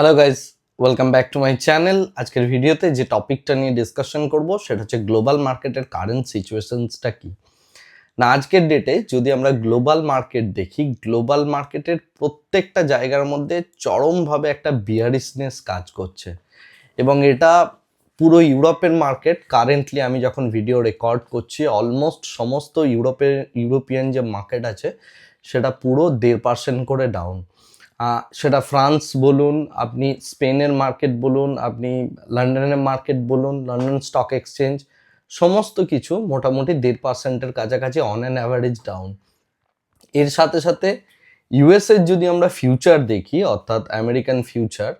Hello guys welcome back to my channel আজকের ভিডিওতে যে টপিকটা নিয়ে ডিসকাশন করব, সেটা হচ্ছে গ্লোবাল মার্কেটের কারেন্ট সিচুয়েশনসটা কী? না, আজকের ডেটে যদি আমরা গ্লোবাল মার্কেট দেখি গ্লোবাল মার্কেটের প্রত্যেকটা জায়গার মধ্যে চরমভাবে একটা বিয়ারিসনেস কাজ করছে। এবং এটা পুরো ইউরোপের মার্কেট কারেন্টলি আমি যখন ভিডিও রেকর্ড করছি অলমোস্ট সমস্ত ইউরোপের ইউরোপিয়ান যে মার্কেট আছে, সেটা পুরো দেড় পার্সেন্ট করে ডাউন সেটা ফ্রান্স বলুন, আপনি স্পেনের মার্কেট বলুন, আপনি লন্ডনের মার্কেট বলুন, লন্ডন স্টক এক্সচেঞ্জ, সমস্ত কিছু মোটামুটি দেড় পার্সেন্টের কাছাকাছি অন অ্যান অ্যাভারেজ ডাউন এর সাথে সাথে ইউএসএর যদি আমরা ফিউচার দেখি, অর্থাৎ আমেরিকান ফিউচার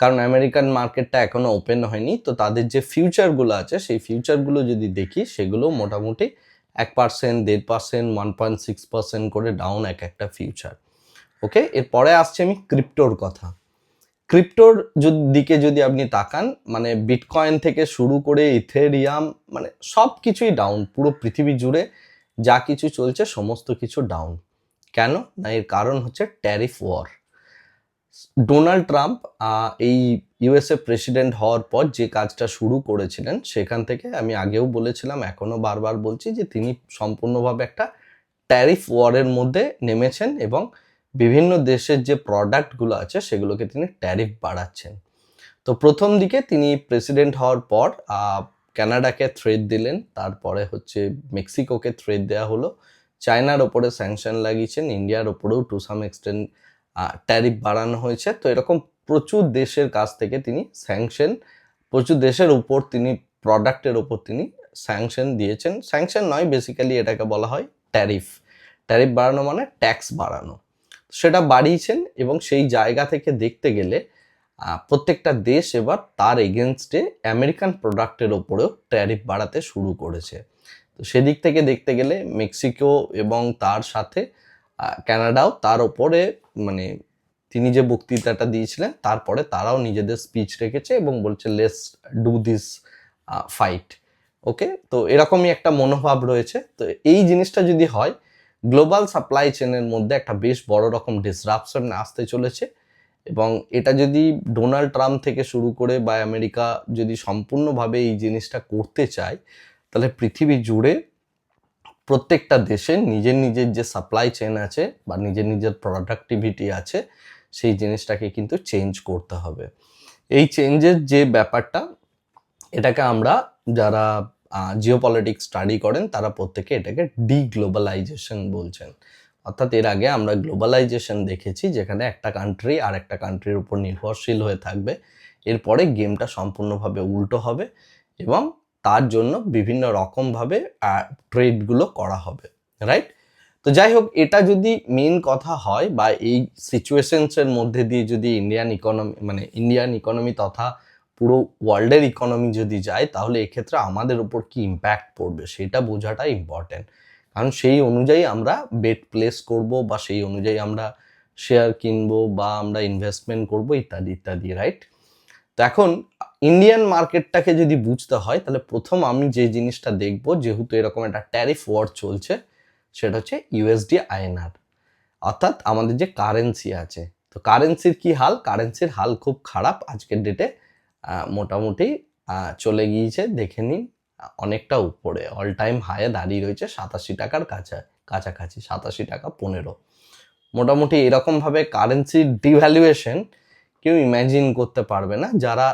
কারণ আমেরিকান মার্কেটটা এখনও ওপেন হয়নি, তো তাদের যে ফিউচারগুলো আছে, সেই ফিউচারগুলো যদি দেখি, সেগুলো মোটামুটি এক পার্সেন্ট দেড় percent one point six percent করে ডাউন এক একটা ফিউচার ওকে এরপরে আসছে আমি ক্রিপ্টোর কথা। ক্রিপ্টোর দিকে যদি আপনি তাকান মানে বিটকয়েন থেকে শুরু করে ইথেরিয়াম মানে সব কিছুই ডাউন পুরো পৃথিবী জুড়ে যা কিছু চলছে, সমস্ত কিছু ডাউন কেন? না, এর কারণ হচ্ছে ট্যারিফ ওয়ার ডোনাল্ড ট্রাম্প এই ইউএসএ প্রেসিডেন্ট হওয়ার পর যে কাজটা শুরু করেছিলেন, সেখান থেকে আমি আগেও বলেছিলাম এখনও বারবার বলছি যে তিনি সম্পূর্ণভাবে একটা ট্যারিফ ওয়ারের মধ্যে নেমেছেন এবং বিভিন্ন দেশের যে প্রোডাক্টগুলো আছে, সেগুলোকে তিনি ট্যারিফ বাড়াচ্ছেন। তো প্রথম দিকে তিনি প্রেসিডেন্ট হওয়ার পর কানাডাকে থ্রেড দিলেন, তারপরে হচ্ছে মেক্সিকোকে থ্রেড দেওয়া হলো। চায়নার ওপরে স্যাংশন লাগিয়েছেন ইন্ডিয়ার ওপরেও টু সাম এক্সটেন্ট ট্যারিফ বাড়ানো হয়েছে। তো এরকম প্রচুর দেশের কাছ থেকে তিনি স্যাংশন প্রচুর দেশের উপর তিনি প্রোডাক্টের ওপর তিনি স্যাংশন দিয়েছেন। স্যাংশন নয় বেসিক্যালি এটাকে বলা হয় ট্যারিফ ট্যারিফ বাড়ানো মানে ট্যাক্স বাড়ানো। সেটা বাড়িয়েছেন এবং সেই জায়গা থেকে দেখতে গেলে প্রত্যেকটা দেশ এবার তার এগেনস্টে আমেরিকান প্রোডাক্টের ওপরেও ট্যারিফ বাড়াতে শুরু করেছে। তো সেদিক থেকে দেখতে গেলে মেক্সিকো এবং তার সাথে ক্যানাডাও তার ওপরে মানে তিনি যে বক্তৃতাটা দিয়েছিলেন, তারপরে তারাও নিজেদের স্পিচ রেখেছে এবং বলছে let's do this fight okay তো এরকমই একটা মনোভাব রয়েছে। তো এই জিনিসটা যদি হয় গ্লোবাল সাপ্লাই চেনের মধ্যে একটা বেশ বড় রকম ডিসরাপশন আসতে চলেছে এবং এটা যদি ডোনাল্ড ট্রাম্প থেকে শুরু করে বা আমেরিকা যদি সম্পূর্ণভাবে এই জিনিসটা করতে চায়, তাহলে পৃথিবী জুড়ে প্রত্যেকটা দেশে নিজের নিজের যে সাপ্লাই চেন আছে বা নিজের নিজের প্রোডাক্টিভিটি আছে, সেই জিনিসটাকে কিন্তু চেঞ্জ করতে হবে। এই চেঞ্জের যে ব্যাপারটা, এটাকে আমরা যারা জিও পলিটিক্স স্টাডি করেন, তারা প্রত্যেকে এটাকে ডিগ্লোবালাইজেশন বলছেন। অর্থাৎ এর আগে আমরা গ্লোবালাইজেশন দেখেছি, যেখানে একটা কান্ট্রি আর একটা কান্ট্রির উপর নির্ভরশীল হয়ে থাকবে। এরপরে গেমটা সম্পূর্ণভাবে উল্টো হবে এবং তার জন্য বিভিন্ন রকমভাবে ট্রেডগুলো করা হবে রাইট তো যাই হোক, এটা যদি মেন কথা হয় বা এই সিচুয়েশনসের মধ্যে দিয়ে যদি ইন্ডিয়ান ইকোনমি মানে ইন্ডিয়ান ইকোনমি তথা পুরো ওয়ার্ল্ডের ইকোনমি যদি যায়, তাহলে এক্ষেত্রে আমাদের উপর কি ইম্প্যাক্ট পড়বে? সেটা বোঝাটা ইম্পর্টেন্ট কারণ সেই অনুযায়ী আমরা বেট প্লেস করব বা সেই অনুযায়ী আমরা শেয়ার কিনবো বা আমরা ইনভেস্টমেন্ট করব, ইত্যাদি ইত্যাদি রাইট তো এখন ইন্ডিয়ান মার্কেটটাকে যদি বুঝতে হয়, তাহলে প্রথম আমি যে জিনিসটা দেখব, যেহেতু এরকম একটা ট্যারিফ ওয়ার চলছে, সেটা হচ্ছে ইউএসডি আইএনআর অর্থাৎ আমাদের যে কারেন্সি আছে। তো কারেন্সির কি হাল? কারেন্সির হাল খুব খারাপ আজকের ডেটে মোটামুটি চলে গিয়েছে, দেখে নিন অনেকটা উপরে। অল টাইম হায়ে দাঁড়িয়ে রয়েছে সাতাশি টাকার কাছা, কাছাকাছি, সাতাশি টাকা পনেরো। মোটামুটি এরকমভাবে কারেন্সির ডিভ্যালুয়েশন কেউ ইম্যাজিন করতে পারবে না। যারা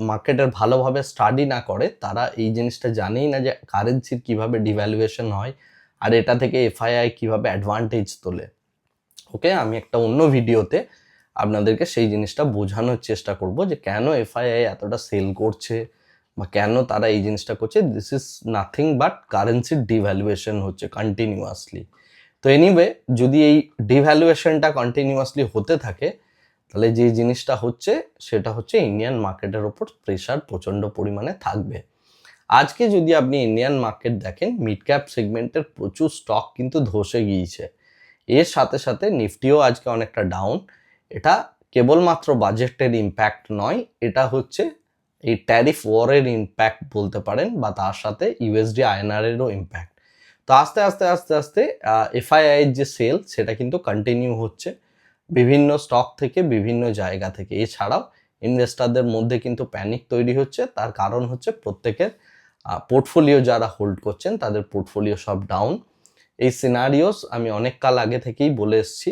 মার্কেটের ভালোভাবে স্টাডি না করে, তারা এই জিনিসটা জানেই না যে কারেন্সির কীভাবে ডিভ্যালুয়েশন হয় আর এটা থেকে এফআইআই কীভাবে অ্যাডভান্টেজ তোলে। ওকে আমি একটা অন্য ভিডিওতে আপনাদেরকে সেই জিনিসটা বোঝানোর চেষ্টা করব যে কেন এফআইআই এতটা সেল করছে বা কেন তারা এই জিনিসটা করছে। দিস ইজ নাথিং বাট কারেন্সির ডিভ্যালুয়েশন হচ্ছে কন্টিনিউয়াসলি তো এনিওয়ে যদি এই ডিভ্যালুয়েশনটা কন্টিনিউয়াসলি হতে থাকে, তাহলে যে জিনিসটা হচ্ছে, সেটা হচ্ছে ইন্ডিয়ান মার্কেটের ওপর প্রেশার প্রচণ্ড পরিমাণে থাকবে। আজকে যদি আপনি ইন্ডিয়ান মার্কেট দেখেন মিড ক্যাপ সেগমেন্টের প্রচুর স্টক কিন্তু ধসে গিয়েছে। এর সাথে সাথে নিফটিও আজকে অনেকটা ডাউন এটা কেবলমাত্র বাজেটের ইম্প্যাক্ট নয়, এটা হচ্ছে এই ট্যারিফ ওয়ারের ইম্প্যাক্ট বলতে পারেন বা তার সাথে ইউএসডি আইএনআরেরও ইম্প্যাক্ট তো আস্তে আস্তে আস্তে আস্তে এফআইআই এর যে সেল সেটা কিন্তু কন্টিনিউ হচ্ছে বিভিন্ন স্টক থেকে, বিভিন্ন জায়গা থেকে। এছাড়াও ইনভেস্টারদের মধ্যে কিন্তু প্যানিক তৈরি হচ্ছে। তার কারণ হচ্ছে প্রত্যেকের পোর্টফোলিও যারা হোল্ড করছেন, তাদের পোর্টফোলিও সব ডাউন এই সিনারিওস আমি অনেক কাল আগে থেকেই বলে এসেছি।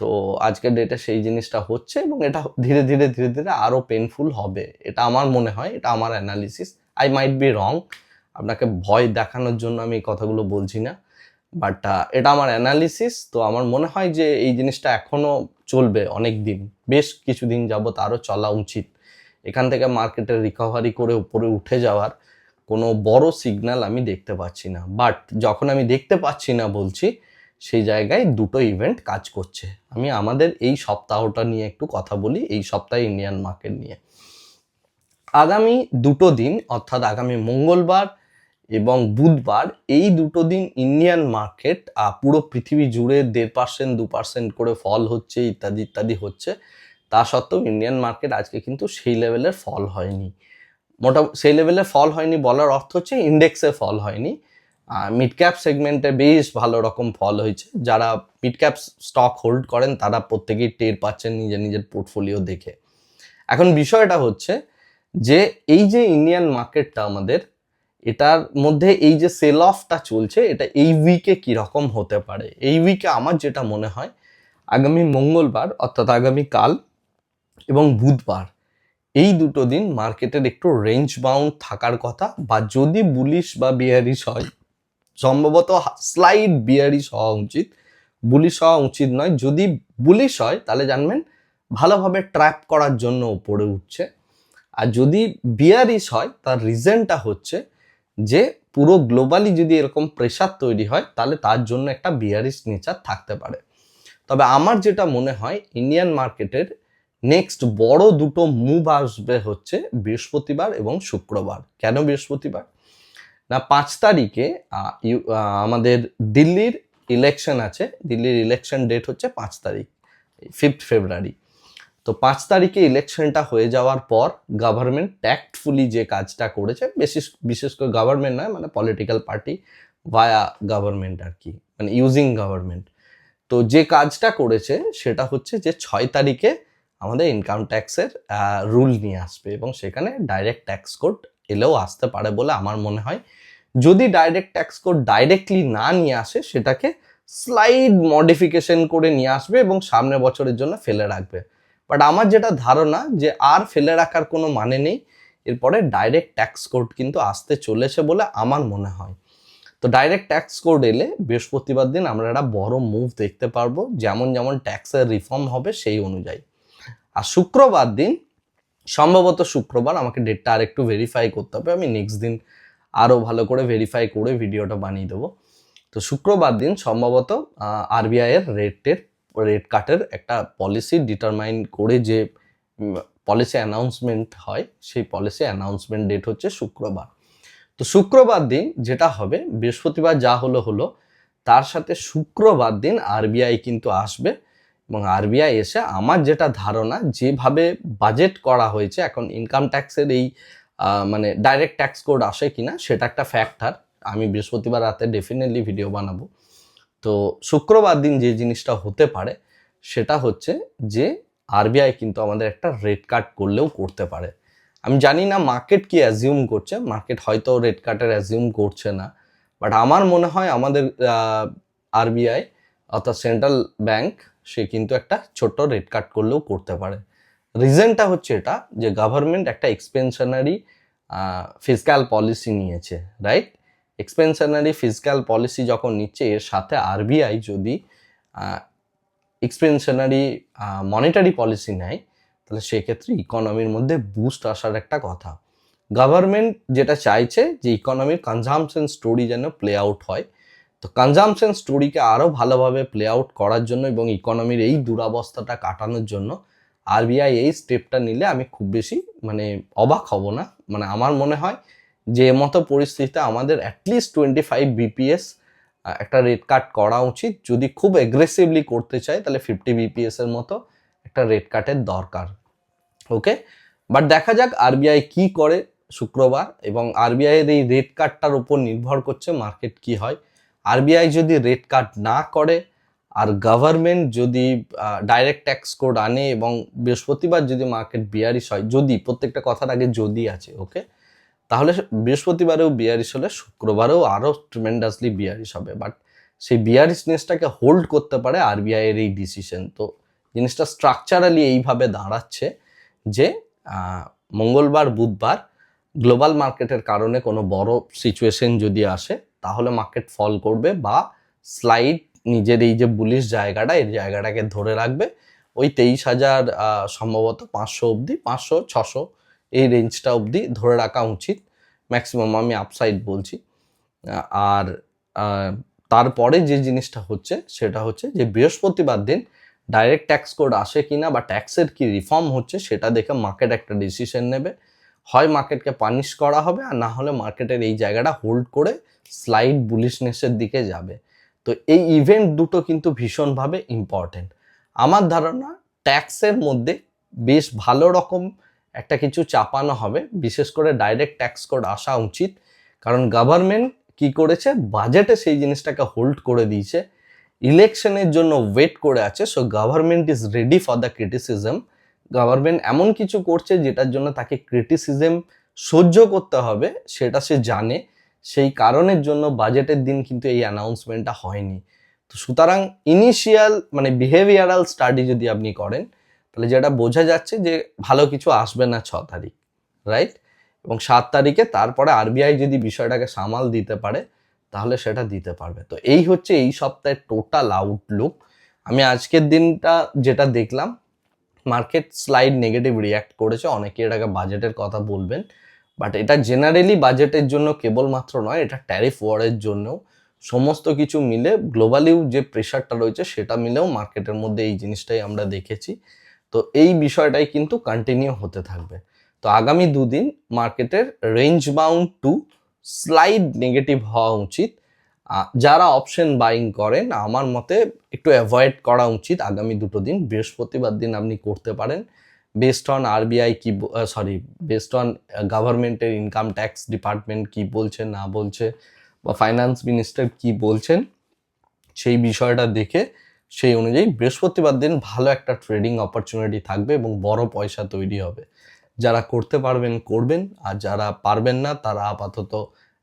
তো আজকের ডেটে সেই জিনিসটা হচ্ছে এবং এটা ধীরে ধীরে ধীরে ধীরে আরও পেনফুল হবে। এটা আমার মনে হয়, এটা আমার analysis I might be wrong আপনাকে ভয় দেখানোর জন্য আমি কথাগুলো বলছি না। বাট এটা আমার অ্যানালিসিস তো আমার মনে হয় যে এই জিনিসটা এখনও চলবে অনেক দিন বেশ কিছুদিন যাবত আরও চলা উচিত। এখান থেকে মার্কেটের রিকভারি করে উপরে উঠে যাওয়ার কোনো বড় সিগন্যাল আমি দেখতে পাচ্ছি না। বাট যখন আমি দেখতে পাচ্ছি না বলছি সেই জায়গায় দুটো ইভেন্ট কাজ করছে। আমি আমাদের এই সপ্তাহটা নিয়ে একটু কথা বলি, এই সপ্তাহে ইন্ডিয়ান মার্কেট নিয়ে। আগামী দুটো দিন, অর্থাৎ আগামী মঙ্গলবার এবং বুধবার, এই দুটো দিন ইন্ডিয়ান মার্কেট পুরো পৃথিবী জুড়ে দেড় পার্সেন্ট দু পার্সেন্ট করে ফল হচ্ছে, ইত্যাদি ইত্যাদি হচ্ছে। তা সত্ত্বেও ইন্ডিয়ান মার্কেট আজকে কিন্তু সেই লেভেলের ফল হয়নি। মোটামুটি সেই লেভেলের ফল হয়নি বলার অর্থ হচ্ছে ইন্ডেক্সে ফল হয়নি। মিড ক্যাপ সেগমেন্টে বেশ ভালো রকম ফল হয়েছে। যারা মিড ক্যাপ স্টক হোল্ড করেন, তারা প্রত্যেকেই টের পাচ্ছেন নিজের নিজের পোর্টফোলিও দেখে। এখন বিষয়টা হচ্ছে যে, এই যে ইন্ডিয়ান মার্কেটটা আমাদের, এটার মধ্যে এই যে সেল অফটা চলছে, এটা এই উইকে কীরকম হতে পারে? এই উইকে আমার যেটা মনে হয়, আগামী মঙ্গলবার, অর্থাৎ আগামী কাল এবং বুধবার, এই দুটো দিন মার্কেটের একটু রেঞ্জ বাউন্ড থাকার কথা, বা যদি বুলিশ বা বিয়ারিশ হয় সম্ভবত স্লাইড বিয়ারিশ হওয়া উচিত বুলিশ হওয়া উচিত নয়। যদি বুলিশ হয় তাহলে জানবেন ভালোভাবে ট্র্যাপ করার জন্য উপরে উঠছে। আর যদি বিয়ারিশ হয় তার রিজনটা হচ্ছে যে পুরো গ্লোবালি যদি এরকম প্রেশার তৈরি হয়, তাহলে তার জন্য একটা বিয়ারিশ নেচার থাকতে পারে। তবে আমার যেটা মনে হয়, ইন্ডিয়ান মার্কেটের নেক্সট বড় দুটো মুভ আসবে হচ্ছে বৃহস্পতিবার এবং শুক্রবার। কেন বৃহস্পতিবার? না, পাঁচ তারিখে আমাদের দিল্লির ইলেকশন আছে। দিল্লির ইলেকশন ডেট হচ্ছে পাঁচ তারিখ ফিফথ ফেব্রুয়ারি তো পাঁচ তারিখে ইলেকশনটা হয়ে যাওয়ার পর গভর্নমেন্ট ট্যাক্টফুলি যে কাজটা করেছে, বিশেষ বিশেষ করে গভর্নমেন্ট নয় মানে পলিটিক্যাল পার্টি ভায়া গভর্নমেন্ট আর কি মানে ইউজিং গভর্নমেন্ট তো যে কাজটা করেছে, সেটা হচ্ছে যে ছয় তারিখে আমাদের ইনকাম ট্যাক্সের রুল নিয়ে আসবে এবং সেখানে ডাইরেক্ট ট্যাক্স কোড এলেও আসতে পারে বলে আমার মনে হয়। যদি ডাইরেক্ট ট্যাক্স কোড ডাইরেক্টলি না নিয়ে আসে, সেটাকে স্লাইড মডিফিকেশন করে নিয়ে আসবে এবং সামনের বছরের জন্য ফেলে রাখবে। বাট আমার যেটা ধারণা যে আর ফেলে রাখার কোনো মানে নেই, এরপরে ডাইরেক্ট ট্যাক্স কোড কিন্তু আসতে চলেছে বলে আমার মনে হয়। তো ডাইরেক্ট ট্যাক্স কোড এলে বৃহস্পতিবার দিন আমরা একটা বড় মুভ দেখতে পারব, যেমন যেমন ট্যাক্সের রিফর্ম হবে সেই অনুযায়ী। আর শুক্রবার দিন সম্ভবত শুক্রবার, আমাকে ডেটটা আর একটু ভেরিফাই করতে হবে। আমি নেক্সট দিন আরও ভালো করে ভেরিফাই করে ভিডিওটা বানিয়ে দেবো। তো শুক্রবার দিন সম্ভবত আরবিআইয়ের রেটের রেট কাটের একটা পলিসি ডিটারমাইন করে যে পলিসি অ্যানাউন্সমেন্ট হয়, সেই পলিসি অ্যানাউন্সমেন্ট ডেট হচ্ছে শুক্রবার। তো শুক্রবার দিন যেটা হবে, বৃহস্পতিবার যা হলো হলো, তার সাথে শুক্রবার দিন আরবিআই কিন্তু আসবে। এবং আরবিআই এসে আমার যেটা ধারণা, যেভাবে বাজেট করা হয়েছে, এখন ইনকাম ট্যাক্সের এই মানে ডাইরেক্ট ট্যাক্স কোড আসে কিনা, সেটা একটা ফ্যাক্টর আমি বৃহস্পতিবার রাতে ডেফিনেটলি ভিডিও বানাবো। তো শুক্রবার দিন যে জিনিসটা হতে পারে, সেটা হচ্ছে যে আরবিআই কিন্তু আমাদের একটা রেড কার্ড করলেও করতে পারে। আমি জানি না মার্কেট কি অ্যাজিউম করছে মার্কেট হয়তো রেড কার্ডের অ্যাজিউম করছে না বাট আমার মনে হয় আমাদের আরবিআই অর্থাৎ সেন্ট্রাল ব্যাংক, সে কিন্তু একটা ছোট্ট রেট কাট করলেও করতে পারে। রিজনটা হচ্ছে এটা যে গভর্নমেন্ট একটা এক্সপেনশনারি ফিজিক্যাল পলিসি নিয়েছে রাইট এক্সপেনশনারি ফিজিক্যাল পলিসি যখন নিচ্ছে, এর সাথে আরবিআই যদি এক্সপেনশনারি মনিটারি পলিসি নেয়, তাহলে সেক্ষেত্রে ইকোনমির মধ্যে বুস্ট আসার একটা কথা। গভর্নমেন্ট যেটা চাইছে যে ইকোনমির কনজামশন স্টোরি যেন প্লে আউট হয় তো কনজামশন স্টোরিকে আরও ভালোভাবে প্লে আউট করার জন্য এবং ইকোনমির এই দুরাবস্থাটা কাটানোর জন্য আরবিআই এই স্টেপটা নিলে আমি খুব বেশি মানে অবাক হব না। মানে আমার মনে হয় যে মতো পরিস্থিতিতে আমাদের at least twenty five bps একটা রেট কাট করা উচিত। যদি খুব এগ্রেসিভলি করতে চাই তাহলে ফিফটি বিপিএস এর মতো একটা রেট কাটের দরকার। ওকে বাট দেখা যাক আরবিআই কি করে শুক্রবার এবং আরবিআই এর এই রেট কার্ডটার উপর নির্ভর করছে মার্কেট কি হয়। আরবিআই যদি রেট কাট না করে আর গভর্নমেন্ট যদি ডাইরেক্ট ট্যাক্স কোড আনে এবং বৃহস্পতিবার যদি মার্কেট বিয়ারিশ হয়, যদি, প্রত্যেকটা কথার আগে যদি আছে ওকে তাহলে বৃহস্পতিবারেও বিয়ারিশ হলে শুক্রবারেও আরও ট্রিমেন্ডাসলি বিয়ারিশ হবে। বাট সেই বিয়ারিশনেসটাকে হোল্ড করতে পারে আরবিআই এর এই ডিসিশন তো জিনিসটা স্ট্রাকচারালি এইভাবে দাঁড়াচ্ছে যে মঙ্গলবার, বুধবার গ্লোবাল মার্কেটের কারণে কোনো বড় সিচুয়েশন যদি আসে তাহলে মার্কেট ফল করবে বা স্লাইড নিজের এই যে বুলিশ জায়গাটা, এই জায়গাটাকে ধরে রাখবে। ওই তেইশ হাজার সম্ভবত পাঁচশো অবধি, পাঁচশো, ছশো এই রেঞ্জটা অবধি ধরে রাখা উচিত। ম্যাক্সিমাম আমি আপসাইড বলছি। আর তারপরে যে জিনিসটা হচ্ছে, সেটা হচ্ছে যে বৃহস্পতিবার দিন ডাইরেক্ট ট্যাক্স কোড আসে কিনা বা ট্যাক্সের কি রিফর্ম হচ্ছে, সেটা দেখে মার্কেট একটা ডিসিশন নেবে। হয় মার্কেটকে পানিশ করা হবে আর না হলে মার্কেটের এই জায়গাটা হোল্ড করে স্লাইড বুলিশনেসের দিকে যাবে। তো এই ইভেন্ট দুটো কিন্তু ভীষণভাবে ইম্পর্টেন্ট আমার ধারণা ট্যাক্সের মধ্যে বেশ ভালো রকম একটা কিছু চাপানো হবে, বিশেষ করে ডাইরেক্ট ট্যাক্স কোড আসা উচিত। কারণ গভর্নমেন্ট কি করেছে? বাজেটে সেই জিনিসটাকে হোল্ড করে দিয়েছে। ইলেকশনের জন্য ওয়েট করে আছে so government is ready for the criticism government এমন কিছু করছে যেটার জন্য তাকে ক্রিটিসিজম সহ্য করতে হবে, সেটা সে জানে। সেই কারণের জন্য বাজেটের দিন কিন্তু এই অ্যানাউন্সমেন্টটা হয়নি। তো সুতরাং ইনিশিয়াল মানে বিহেভিয়ারাল স্টাডি যদি আপনি করেন, তাহলে যেটা বোঝা যাচ্ছে যে ভালো কিছু আসবে না ছ তারিখ রাইট এবং সাত তারিখে তারপরে আরবিআই যদি বিষয়টাকে সামাল দিতে পারে, তাহলে সেটা দিতে পারবে। তো এই হচ্ছে এই সপ্তাহের টোটাল আউটলুক আমি আজকের দিনটা যেটা দেখলাম মার্কেট স্লাইড নেগেটিভ রিয়াক্ট করেছে, অনেকে এটাকে বাজেটের কথা বলবেন, বাট এটা জেনারেলি বাজেটের জন্য কেবলমাত্র নয়, এটা ট্যারিফ ওয়ারের জন্যও সমস্ত কিছু মিলে গ্লোবালিও যে প্রেশারটা রয়েছে সেটা মিলেও মার্কেটের মধ্যে এই জিনিসটাই আমরা দেখেছি। তো এই বিষয়টাই কিন্তু কন্টিনিউ হতে থাকবে। তো আগামী দুদিন মার্কেটের range bound to slide negative হওয়া উচিত। যারা অপশন বাইং করেন, আমার মতে একটু অ্যাভয়েড করা উচিত আগামী দুটো দিন। বৃহস্পতিবার দিন আপনি করতে পারেন। বেসড অন আরবিআই কি সরি বেসড অন গভর্নমেন্টের ইনকাম ট্যাক্স ডিপার্টমেন্ট কি বলছে, না বলছে, বা ফাইন্যান্স মিনিস্টার কি বলছেন, সেই বিষয়টা দেখে সেই অনুযায়ী বৃহস্পতিবার দিন ভালো একটা ট্রেডিং অপরচুনিটি থাকবে এবং বড় পয়সা তৈরি হবে। যারা করতে পারবেন, করবেন, আর যারা পারবেন না, তারা আপাতত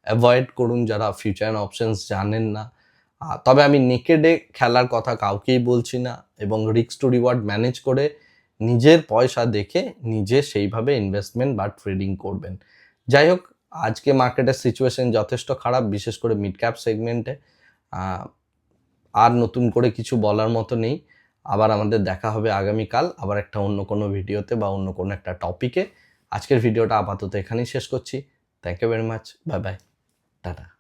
অ্যাভয়েড করুন যারা ফিউচার অপশনস জানেন না। তবে আমি নেকেডে খেলার কথা কাউকেই বলছি না এবং রিক্স টু রিওয়ার্ড ম্যানেজ করে নিজের পয়সা দেখে নিজে সেইভাবে ইনভেস্টমেন্ট বা ট্রেডিং করবেন। যাই হোক, আজকে মার্কেটের সিচুয়েশন যথেষ্ট খারাপ, বিশেষ করে মিড ক্যাপ সেগমেন্টে আর নতুন করে কিছু বলার মতো নেই। আবার আমাদের দেখা হবে আগামীকাল আবার একটা অন্য কোনো ভিডিওতে বা অন্য কোনো একটা টপিকে আজকের ভিডিওটা আপাতত এখানেই শেষ করছি। Thank you very much bye bye Tata.